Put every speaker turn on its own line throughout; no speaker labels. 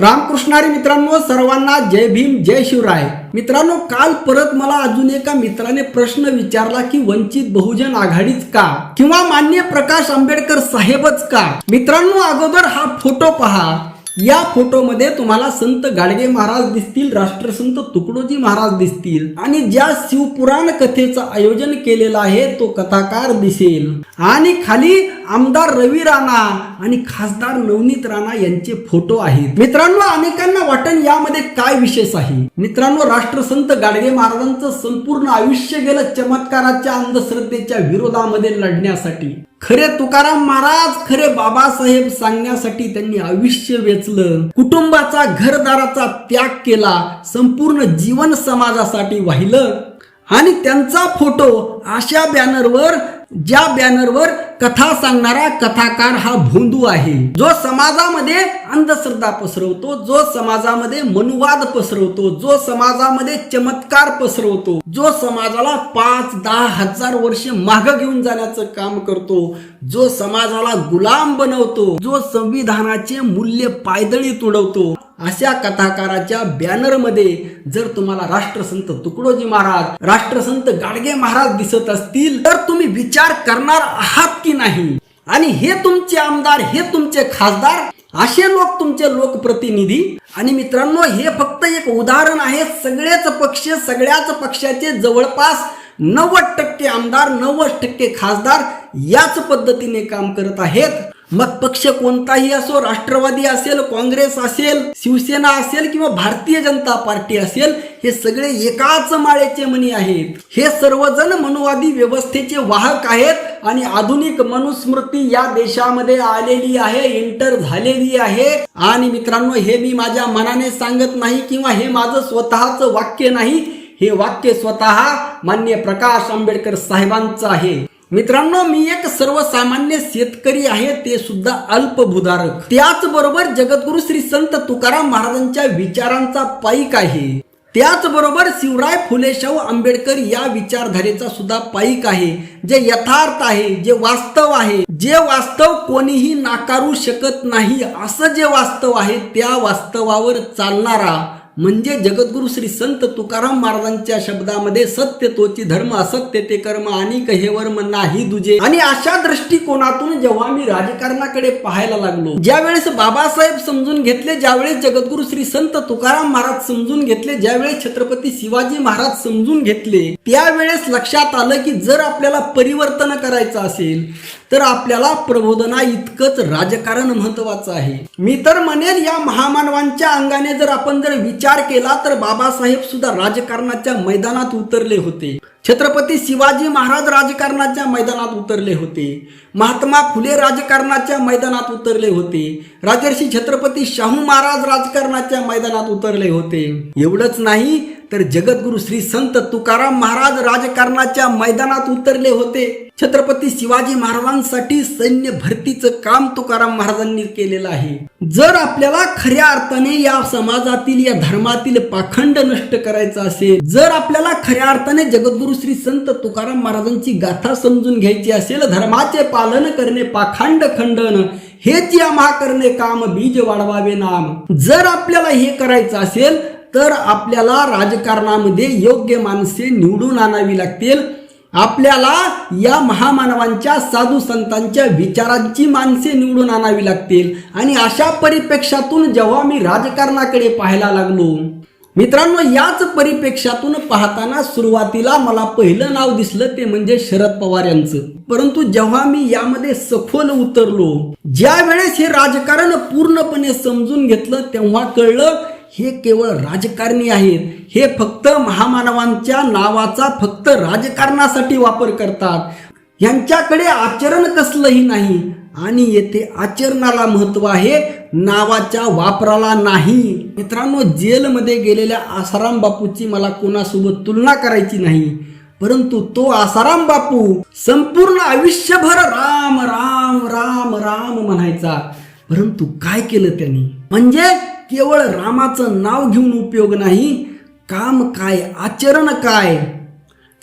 रामकृष्णारी मित्रांनो सर्वांना जय भीम जय शिवराय. मित्रांनो काल परत मला अजून एका मित्राने प्रश्न विचारला की वंचित बहुजन आघाडीच का? किंवा मान्य प्रकाश आंबेडकर साहेबच का? मित्रांनो अगोदर हा फोटो पहा. या फोटोमध्ये तुम्हाला संत गाडगे महाराज दिसतील राष्ट्रसंत तुकडोजी महाराज दिसतील. आणि ज्या शिवपुराण कथेचं आयोजन केलेलं आहे तो कथाकार दिसेल. आणि खाली आमदार रवी राणा आणि खासदार नवनीत राणा यांचे फोटो आहेत. मित्रांनो अनेकांना वाटण यामध्ये काय विशेष आहे? मित्रांनो राष्ट्रसंत गाडगे महाराजांचं संपूर्ण आयुष्य गेलं चमत्काराच्या अंधश्रद्धेच्या विरोधामध्ये लढण्यासाठी. खरे तुकाराम महाराज खरे बाबासाहेब सांगण्यासाठी त्यांनी आयुष्य वेचलं कुटुंबाचा घरदाराचा त्याग केला संपूर्ण जीवन समाजासाठी वाहिलं. आणि त्यांचा फोटो अशा बॅनरवर ज्या बॅनरवर कथा सांगणारा कथाकार हा भोंदू आहे. जो समाजामध्ये अंधश्रद्धा पसरवतो जो समाजामध्ये मनुवाद पसरवतो जो समाजामध्ये चमत्कार पसरवतो जो समाजाला पाच दहा हजार वर्ष माग घेऊन जाण्याचं काम करतो जो समाजाला गुलाम बनवतो जो संविधानाचे मूल्य पायदळी तुडवतो अशा कथाकाराच्या बॅनरमध्ये जर तुम्हाला राष्ट्रसंत तुकडोजी महाराज राष्ट्रसंत गाडगे महाराज दिसत असतील तर तुम्ही विचार करणार आहात की नाही? आणि हे तुमचे आमदार हे तुमचे खासदार असे लोक तुमचे लोकप्रतिनिधी. आणि मित्रांनो हे फक्त एक उदाहरण आहे. सगळेच पक्ष सगळ्याच पक्षाचे जवळपास नव्वद टक्के आमदार नव्वद टक्के खासदार याच पद्धतीने काम करत आहेत. मग पक्ष कोणताही असो राष्ट्रवादी असेल काँग्रेस असेल शिवसेना असेल किंवा भारतीय जनता पार्टी असेल हे सगळे एकाच माळेचे मनी आहेत. हे सर्वजण मनुवादी व्यवस्थेचे वाहक आहेत आणि आधुनिक मनुस्मृती या देशामध्ये आलेली आहे एंटर झालेली आहे. आणि मित्रांनो हे मी माझ्या मनाने सांगत नाही किंवा हे माझं स्वतःचं वाक्य नाही. हे वाक्य स्वतः मान्य प्रकाश आंबेडकर साहेबांचं आहे. मित्रांनो मी एक सर्वसामान्य शेतकरी आहे ते सुद्धा अल्पभूधारक. त्याचबरोबर जगद्गुरु श्री संत तुकाराम महाराजांच्या विचारांचा पाईक आहे. त्याचबरोबर शिवराय फुले शाहू आंबेडकर या विचारधारेचा सुद्धा पाईक आहे. जे यथार्थ आहे जे वास्तव आहे जे वास्तव कोणीही नाकारू शकत नाही असं जे वास्तव आहे त्या वास्तवावर चालणारा म्हणजे जगद्गुरु श्री संत तुकाराम महाराजांच्या शब्दामध्ये सत्य तोची धर्म असत्य ते कर्म आणि हे वर्म नाही दुजे. आणि अशा दृष्टिकोनातून जेव्हा मी राजकारणाकडे पाहायला लागलो ज्या वेळेस बाबासाहेब समजून घेतले ज्यावेळेस जगद्गुरु श्री संत तुकाराम महाराज समजून घेतले ज्यावेळेस छत्रपती शिवाजी महाराज समजून घेतले त्यावेळेस लक्षात आलं की जर आपल्याला परिवर्तन करायचं असेल तर आपल्याला प्रबोधना इतकंच राजकारण महत्वाचं आहे. मी तर म्हणेन या महामानवांच्या अंगाने जर आपण जर विचार केला तर बाबासाहेब सुद्धा राजकारणाच्या मैदानात उतरले होते. छत्रपती शिवाजी महाराज राजकारणाच्या मैदानात उतरले होते. महात्मा फुले राजकारणाच्या मैदानात उतरले होते. राजर्षी छत्रपती शाहू महाराज राजकारणाच्या मैदानात उतरले होते. एवढंच नाही तर जगद्गुरु श्री संत तुकाराम महाराज राजकारणाच्या मैदानात उतरले होते. छत्रपती शिवाजी महाराजांसाठी सैन्य भरतीचं काम तुकाराम महाराजांनी केलेलं आहे. जर आपल्याला खऱ्या अर्थाने या समाजातील या धर्मातील पाखंड नष्ट करायचं असेल जर आपल्याला खऱ्या अर्थाने जगद्गुरु श्री संत तुकाराम महाराजांची गाथा समजून घ्यायची असेल धर्माचे पालन करणे पाखंड खंडन हेच या महाकरणे काम बीज वाढवावे नाम. जर आपल्याला हे करायचं असेल तर आपल्याला राजकारणामध्ये योग्य माणसे निवडून आणावी लागतील. आपल्याला या महामानवांच्या साधू संतांच्या विचारांची माणसे निवडून आणावी लागतील. आणि अशा परिप्रेक्षातून जेव्हा मी राजकारणाकडे पाहायला लागलो मित्रांनो याच परिप्रेक्षातून पाहताना सुरुवातीला मला पहिलं नाव दिसलं ते म्हणजे शरद पवार यांचं. परंतु जेव्हा मी यामध्ये सखोल उतरलो ज्या वेळेस हे राजकारण पूर्णपणे समजून घेतलं तेव्हा कळलं हे केवळ राजकारणी आहेत. हे फक्त महामानवांच्या नावाचा फक्त राजकारणासाठी वापर करतात. यांच्याकडे आचरण कसलंही नाही. आणि येथे आचरणाला महत्त्व आहे नावाच्या वापराला नाही. मित्रांनो जेलमध्ये गेलेल्या आसाराम बापूची मला कोणासोबत तुलना करायची नाही. परंतु तो आसाराम बापू संपूर्ण आयुष्यभर राम राम राम राम म्हणायचा. परंतु काय केलं त्यांनी? म्हणजे केवळ रामाचं नाव घेऊन उपयोग नाही काम काय आचरण काय?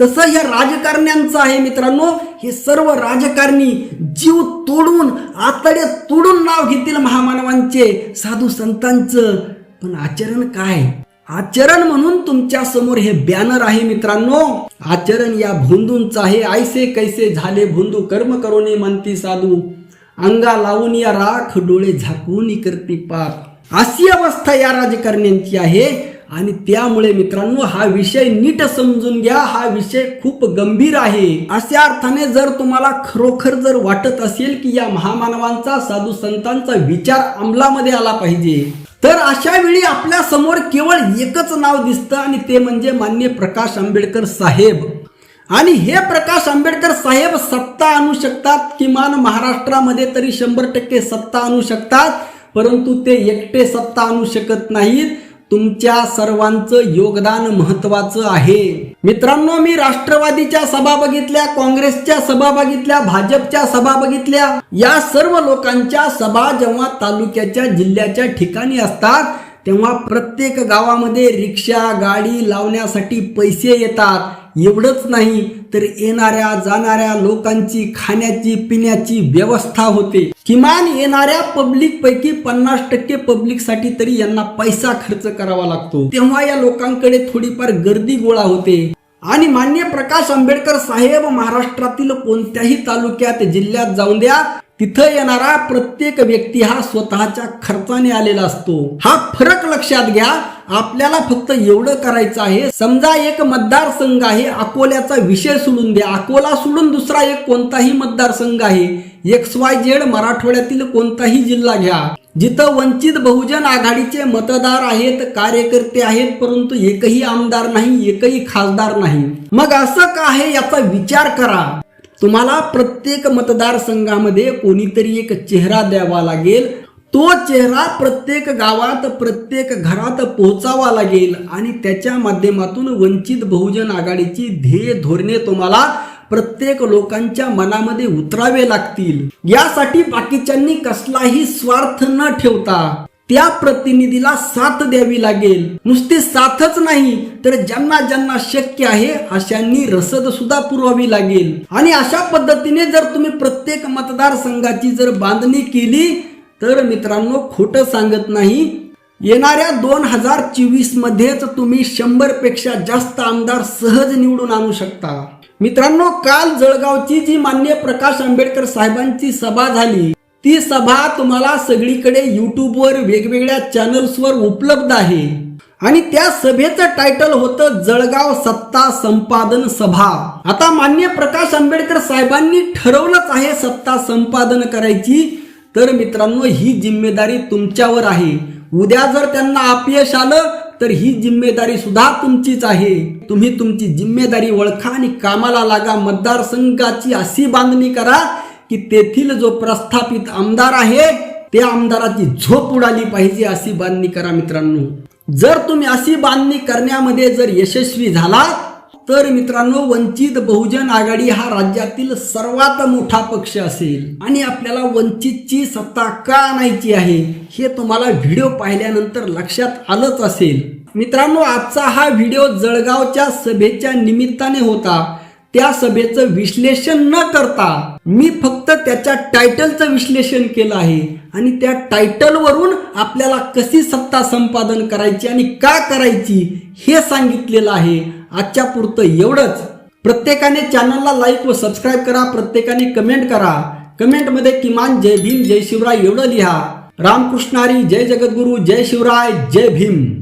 तसं या राजकारण्यांचं आहे मित्रांनो हे सर्व राजकारणी जीव तोडून आतडे तोडून नाव घेतील महामानवांचे साधू संतांचं. पण आचरण काय? आचरण म्हणून तुमच्यासमोर हे बॅनर आहे मित्रांनो. आचरण या भोंदूंचं आहे. ऐसे कैसे झाले भोंदू कर्म करोने म्हणती साधू. अंगा लावून या राख डोळे झाकून करती पाप. अशी अवस्था या राजकारण्यांची आहे. आणि त्यामुळे मित्रांनो हा विषय नीट समजून घ्या. हा विषय खूप गंभीर आहे. अशा अर्थाने जर तुम्हाला खरोखर जर वाटत असेल की या महामानवांचा साधू संतांचा विचार अंमलामध्ये आला पाहिजे तर अशा वेळी आपल्यासमोर केवळ एकच नाव दिसतं आणि ते म्हणजे मान्य प्रकाश आंबेडकर साहेब. आणि हे प्रकाश आंबेडकर साहेब सत्ता आणू शकतात किमान महाराष्ट्रामध्ये तरी शंभर टक्के सत्ता आणू शकतात. परंतु ते एकटे सत्ता आणू शकत नाहीत. तुमच्या सर्वांचं योगदान महत्वाचं आहे. मित्रांनो मी राष्ट्रवादीच्या सभा बघितल्या काँग्रेसच्या सभा बघितल्या भाजपच्या सभा बघितल्या. या सर्व लोकांच्या सभा जेव्हा तालुक्याच्या जिल्ह्याच्या ठिकाणी असतात तेव्हा प्रत्येक गावामध्ये रिक्षा गाडी लावण्यासाठी पैसे येतात. एवढंच नाही. तर येणाऱ्या जाणाऱ्या लोकांची खाण्याची पिण्याची व्यवस्था होते. किमान येणाऱ्या पब्लिक पैकी पन्नास टक्के पब्लिकसाठी तरी यांना पैसा खर्च करावा लागतो. तेव्हा या लोकांकडे थोडीफार गर्दी गोळा होते. आणि मान्य प्रकाश आंबेडकर साहेब महाराष्ट्रातील कोणत्याही तालुक्यात जिल्ह्यात जाऊन द्या तिथं येणारा प्रत्येक व्यक्ती हा स्वतःच्या खर्चाने आलेला असतो. हा फरक लक्षात घ्या. आपल्याला फक्त एवढं करायचं आहे. समजा एक मतदारसंघ आहे अकोल्याचा विषय सोडून द्या. अकोला सोडून दुसरा एक कोणताही मतदारसंघ आहे. एक्स वाय झेड मराठवाड्यातील कोणताही जिल्हा घ्या. जिथं वंचित बहुजन आघाडीचे मतदार आहेत कार्यकर्ते आहेत परंतु एकही आमदार नाही एकही खासदार नाही. मग असं का आहे याचा विचार करा. तुम्हाला प्रत्येक मतदारसंघामध्ये कोणीतरी एक चेहरा द्यावा लागेल. तो चेहरा प्रत्येक गावात प्रत्येक घरात पोहोचावा लागेल आणि त्याच्या माध्यमातून वंचित बहुजन आघाडीची ध्येय धोरणे तुम्हाला प्रत्येक लोकांच्या मनामध्ये उतरावे लागतील. यासाठी बाकीच्यांनी कसलाही स्वार्थ न ठेवता त्या प्रतिनिधीला साथ द्यावी लागेल. नुसती साथच नाही तर ज्यांना ज्यांना शक्य आहे अशांनी रसद सुद्धा पुरवावी लागेल. आणि अशा पद्धतीने जर तुम्ही प्रत्येक मतदारसंघाची जर बांधणी केली तर मित्रांनो खोटं सांगत नाही. येणाऱ्या दोन हजार चोवीस मध्येच तुम्ही शंभरपेक्षा जास्त आमदार सहज निवडून आणू शकता. मित्रांनो काल जळगावची जी मान्य प्रकाश आंबेडकर साहेबांची सभा झाली ती सभा तुम्हाला सगळीकडे युट्यूबवर वेगवेगळ्या चॅनल्सवर उपलब्ध आहे. आणि त्या सभेचं टायटल होतं जळगाव सत्ता संपादन सभा. आता मान्य प्रकाश आंबेडकर साहेबांनी ठरवलंच आहे सत्ता संपादन करायची. तर मित्रांनो ही जिम्मेदारी तुमच्यावर आहे. उद्या जर त्यांना अपयश आलं तर ही जिम्मेदारी सुद्धा तुमचीच आहे. तुम्ही तुमची जिम्मेदारी ओळखा आणि कामाला लागा. मतदारसंघाची अशी बांधणी करा की तेथील जो प्रस्थापित आमदार आहे त्या आमदाराची झोप उडाली पाहिजे अशी बांधणी करा मित्रांनो. जर तुम्ही अशी बांधणी करण्यामध्ये जर यशस्वी झाला तर मित्रांनो वंचित बहुजन आघाडी हा राज्यातील सर्वात मोठा पक्ष असेल. आणि आपल्याला वंचितची सत्ता का आणायची आहे हे तुम्हाला व्हिडिओ पाहिल्यानंतर लक्षात आलंच असेल. मित्रांनो आजचा हा व्हिडिओ जळगावच्या सभेच्या निमित्ताने होता. त्या सभेचं विश्लेषण न करता मी फक्त त्याच्या टायटलचं विश्लेषण केलं आहे. आणि त्या टायटलवरून आपल्याला कशी सत्ता संपादन करायची आणि का करायची हे सांगितलेलं आहे. आजच्या पुरतं एवढंच. प्रत्येकाने चॅनलला लाईक व सबस्क्राईब करा प्रत्येकाने कमेंट करा. कमेंटमध्ये किमान जय भीम जय शिवराय एवढं लिहा. रामकृष्णारी जय जगद्गुरू जय शिवराय जय भीम.